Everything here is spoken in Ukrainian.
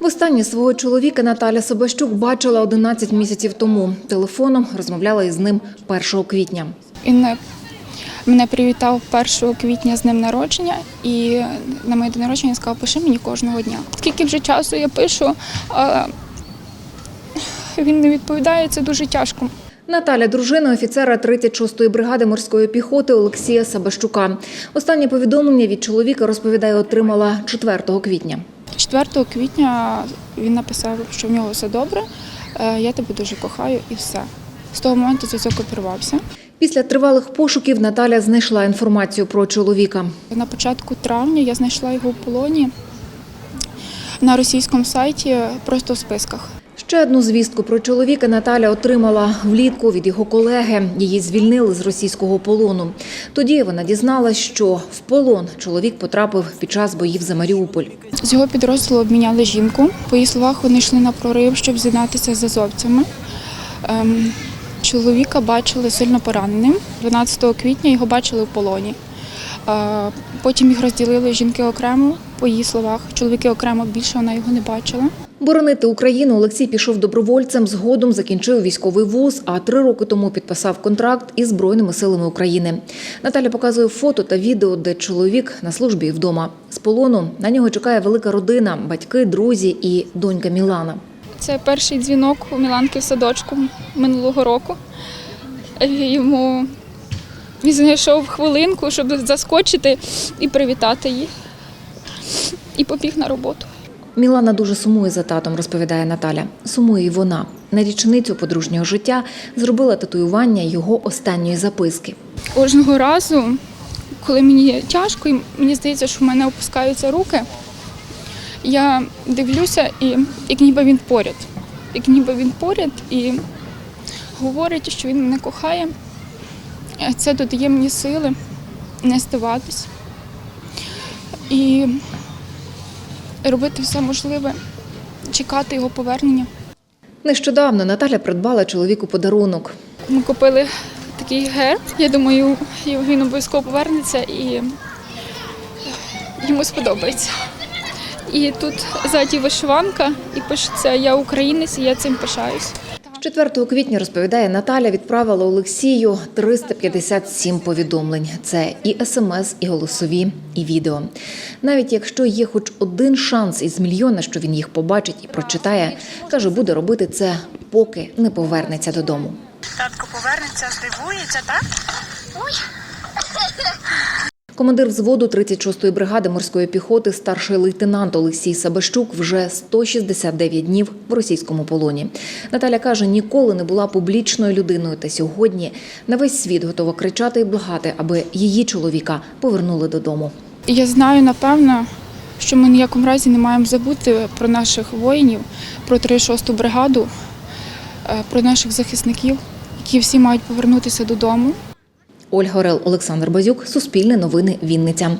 Востаннє свого чоловіка Наталя Собащук бачила 11 місяців тому. Телефоном розмовляла із ним 1 квітня. Він е, мене привітав 1 квітня з днем народження і на моє день народження сказав, пиши мені кожного дня. Скільки вже часу я пишу, а він не відповідає, це дуже тяжко. Наталя – дружина офіцера 36-ї бригади морської піхоти Олексія Сабащука. Останнє повідомлення від чоловіка, розповідає, отримала 4 квітня. 4 квітня він написав, що в нього все добре, е, я тебе дуже кохаю і все. З того моменту зв'язок обірвався. Після тривалих пошуків Наталя знайшла інформацію про чоловіка. На початку травня я знайшла його в полоні на російському сайті, просто в списках. Ще одну звістку про чоловіка Наталя отримала влітку від його колеги. Її звільнили з російського полону. Тоді вона дізналась, що в полон чоловік потрапив під час боїв за Маріуполь. З його підрозділу обміняли жінку. По її словах, вони йшли на прорив, щоб з'єднатися з азовцями. Ем, чоловіка бачили сильно пораненим. 12 квітня його бачили в полоні. Е, потім їх розділили жінки окремо, по її словах. Чоловіки окремо більше вона його не бачила. Боронити Україну Олексій пішов добровольцем. Згодом закінчив військовий вуз, а три роки тому підписав контракт із Збройними силами України. Наталя показує фото та відео, де чоловік на службі і вдома. З полону на нього чекає велика родина, батьки, друзі і донька Мілана. Це перший дзвінок у Міланки в садочку минулого року. Йому він знайшов хвилинку, щоб заскочити і привітати її. І побіг на роботу. Мілана дуже сумує за татом, розповідає Наталя. Сумує і вона. На річницю подружнього життя зробила татуювання його останньої записки. Кожного разу, коли мені тяжко, і мені здається, що в мене опускаються руки, я дивлюся, і як ніби він поряд. Як ніби він поряд і говорить, що він мене кохає. Це додає мені сили не здаватись і робити все можливе, чекати його повернення. Нещодавно Наталя придбала чоловіку подарунок. Ми купили такий герб. Я думаю, він обов'язково повернеться і йому сподобається. І тут ззаді вишиванка, і пишеться Я українець, і я цим пишаюсь. 4 квітня, розповідає Наталя, відправила Олексію 357 повідомлень. Це і смс, і голосові, і відео. Навіть якщо є хоч один шанс із мільйона, що він їх побачить і прочитає, каже, буде робити це, поки не повернеться додому. Татко повернеться, здивується, так? Ой, Командир взводу 36-ї бригади морської піхоти, старший лейтенант Олексій Сабащук, вже 169 днів в російському полоні. Наталя каже, ніколи не була публічною людиною, та сьогодні на весь світ готова кричати і благати, аби її чоловіка повернули додому. Я знаю, напевно, що ми ніякому разі не маємо забути про наших воїнів, про 36-ту бригаду, е, про наших захисників, які всі мають повернутися додому. Ольга Орел, Олександр Базюк, Суспільне новини, Вінниця.